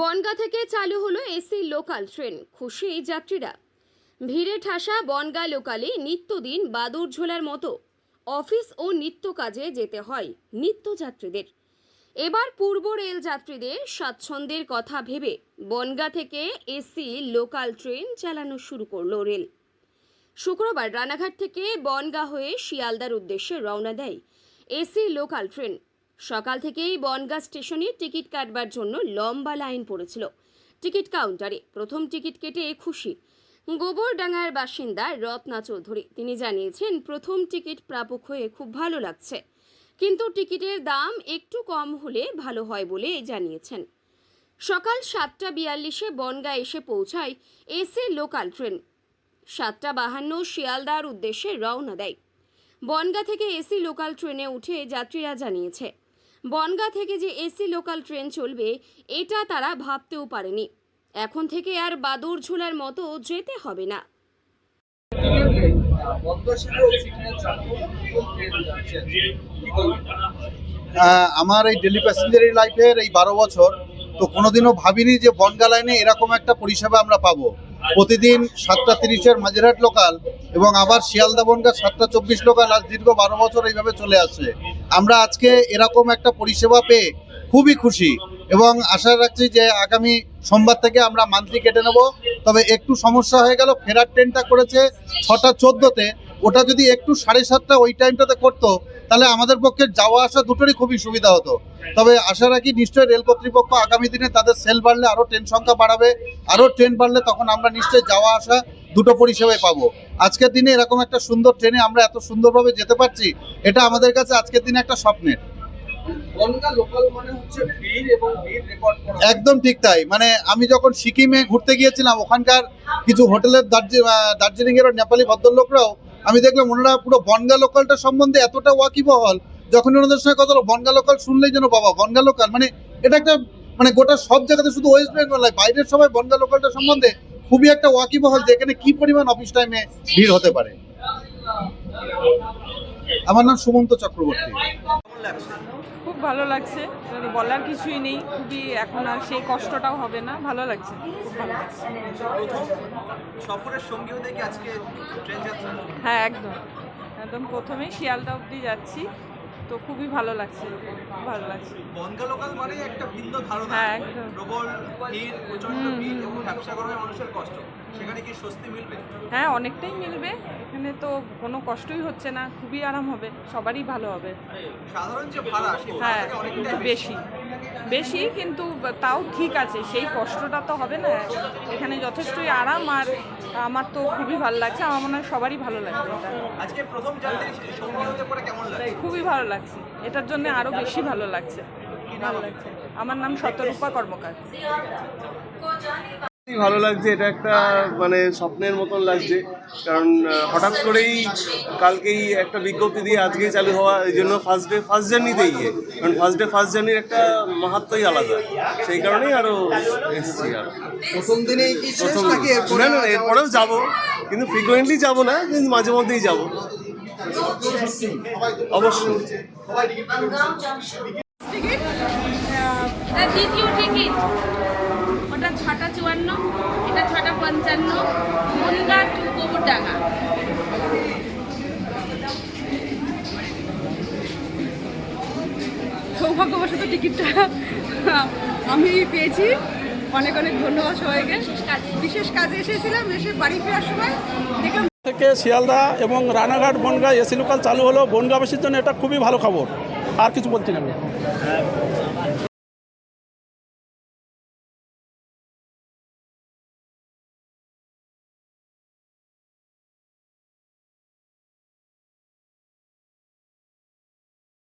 বনগা থেকে চালু হলো এসি লোকাল ট্রেন। খুশি যাত্রীরা। ভিড়ে ঠাসা বনগা লোকালে নিত্যদিন বাদুর ঝোলার মতো অফিস ও নিত্য কাজে যেতে হয় নিত্যযাত্রীদের। এবার পূর্ব রেল যাত্রীদের স্বাচ্ছন্দ্যের কথা ভেবে বনগা থেকে এসি লোকাল ট্রেন চালানো শুরু করল রেল। শুক্রবার রানাঘাট থেকে বনগা হয়ে শিয়ালদার উদ্দেশ্যে রওনা দেয় এসি লোকাল ট্রেন। সকাল থেকেই বনগা স্টেশনে টিকিট কাটবার জন্য লম্বা লাইন পড়েছিল। টিকিট কাউন্টারে প্রথম টিকিট কেটে খুশি। গোবরডাঙ্গার বাসিন্দা রত্না চৌধুরী, তিনি জানিয়েছেন, প্রথম টিকিট প্রাপক হয়ে খুব ভালো লাগছে। কিন্তু টিকিটের দাম একটু কম হলে ভালো হয় বলে জানিয়েছেন। সকাল সাতটা বিয়াল্লিশে বনগা এসে পৌঁছায় এসি লোকাল ট্রেন। সাতটা বাহান্ন শিয়ালদার উদ্দেশ্যে রওনা দেয়। বনগা থেকে এসি লোকাল ট্রেনে উঠে যাত্রীরা জানিয়েছে বনগা থেকে যে এসি লোকাল ট্রেন চলবে, এটা তারা ভাবতেও পারেনি। এখন থেকে আর বাদুর ঝোলার মতো যেতে হবে না। আমার এই ডেলি প্যাসেঞ্জারি লাইফের এই বারো বছর, তো কোনোদিনও ভাবিনি যে বনগা লাইনে এরকম একটা পরিষেবা আমরা পাবো। প্রতিদিন সাতটা তিরিশের মাঝেরহাট লোকাল এবং আবার শিয়ালদা বনগা সাতটা চব্বিশ লোকাল আজ দীর্ঘ বারো বছর এইভাবে চলে আসছে। আমরা আজকে এরকম একটা পরিষেবা পেয়ে খুবই খুশি এবং আশা রাখছি যে আগামী সোমবার থেকে আমরা মান্থলি কেটে নেব। তবে একটু সমস্যা হয়ে গেল, ফেরার ট্রেনটা করেছে ছটা চোদ্দোতে। ওটা যদি একটু সাড়ে সাতটা ওই টাইমটাতে করতো, তাহলে আমাদের পক্ষে যাওয়া আসা দুটোরই খুবই সুবিধা হতো। তবে আশা রাখি নিশ্চয়ই রেল কর্তৃপক্ষ আগামী দিনে তাদের সেল বাড়লে আরও ট্রেন সংখ্যা বাড়াবে। আরও ট্রেন বাড়লে তখন আমরা নিশ্চয়ই যাওয়া আসা দুটো পরিষেবাই পাবো। আজকের দিনে এরকম একটা সুন্দর ট্রেনে আমরা এত সুন্দরভাবে যেতে পারছি এটা আমাদের কাছে আজকের দিনে একটা স্বপ্নের। মানে একদম ঠিক তাই। মানে আমি যখন সিকিমে ঘুরতে গিয়েছিলাম ওখানকার কিছু হোটেলের দার্জিলিং এর নেপালি ভদ্রলোকরাও আমি দেখলাম ওনারা পুরো বনগা লোকালটা সম্বন্ধে এতটা ওয়াকিবহল যখন ওনাদের সঙ্গে কথা হলো বনগা লোকাল শুনলেই যেন বাবা বনগা লোকাল মানে এটা একটা মানে গোটা সব জায়গাতে শুধু ওয়েস্ট বেঙ্গল নয় বাইরের সবাই বনগা লোকালটা সম্বন্ধে খুবই একটা ওয়াকিবহল যে এখানে কি পরিমাণ অফিস টাইমে ভিড় হতে পারে। আমার নাম সুমন্ত চক্রবর্তী। খুব ভালো লাগছে। বলার কিছুই নেই খুবই এখন আর সেই কষ্টটাও হবে না। ভালো লাগছে। সফরের সঙ্গীও দেখি আজকে ট্রেন যাত্রা। হ্যাঁ একদম। একদম প্রথমেই শিয়ালদা অবধি যাচ্ছি। তো খুবই ভালো লাগছে খুব ভালো লাগছে। বনগা লোকাল মানে একটা ভিন্ন ধারণা। হ্যাঁ, একদম। প্রবল ভিড় প্রচণ্ড ভিড় এবং ব্যবসা করার মানুষের কষ্ট। সেখানে কি স্বস্তি মিলবে? হ্যাঁ অনেকটাই মিলবে। এখানে তো কোনো কষ্টই হচ্ছে না খুবই আরাম হবে সবারই ভালো হবে। সাধারণ যে ভাড়া হ্যাঁ একটু বেশি। বেশি। কিন্তু তাও ঠিক আছে সেই কষ্টটা তো হবে না। এখানে যথেষ্টই আরাম আর আমার তো খুবই ভালো লাগছে আমার মনে হয় সবারই ভালো লাগবে এটা। আজকে প্রথম যাত্রী সঙ্গী হতে পারে কেমন লাগে খুবই ভালো লাগছে এটার জন্য আরও বেশি ভালো লাগছে। ভালো লাগছে। আমার নাম শতরূপা কর্মকার। ভালো লাগছে এটা একটা মানে স্বপ্নের মতন লাগছে। কারণ হঠাৎ করেই কালকেই একটা বিজ্ঞপ্তি দিয়ে আজকেই চালু হওয়া এই জন্য ফার্স্ট ডে ফার্স্ট জার্নিতেই গিয়ে কারণ ফার্স্ট ডে ফার্স্ট জার্নির একটা মাহাত্মই আলাদা। সেই কারণেই আরও এসেছি আর। প্রথম দিনেই কি প্রথম না না এরপরেও যাব কিন্তু ফ্রিকুয়েন্টলি যাব না কিন্তু মাঝে মধ্যেই যাব। অবশ্যই। দ্বিতীয় টিকিট ওটা ছটা চুয়ান্ন, এটা ছটা পঞ্চান্ন মুনগা টু গোবরডাঙ্গা। সৌভাগ্যবশত টিকিটটা আমি পেয়েছি। অনেক অনেক ধন্যবাদ সবাইকে। বিশেষ কাজে এসেছিলাম, এসে বাড়ি ফেরার সময় দেখলাম থেকে শিয়ালদা এবং রানাঘাট বনগাঁ এসি লোকাল চালু হলো। বনগাঁবাসীর জন্য এটা খুবই ভালো খবর। আর কিছু বলছি না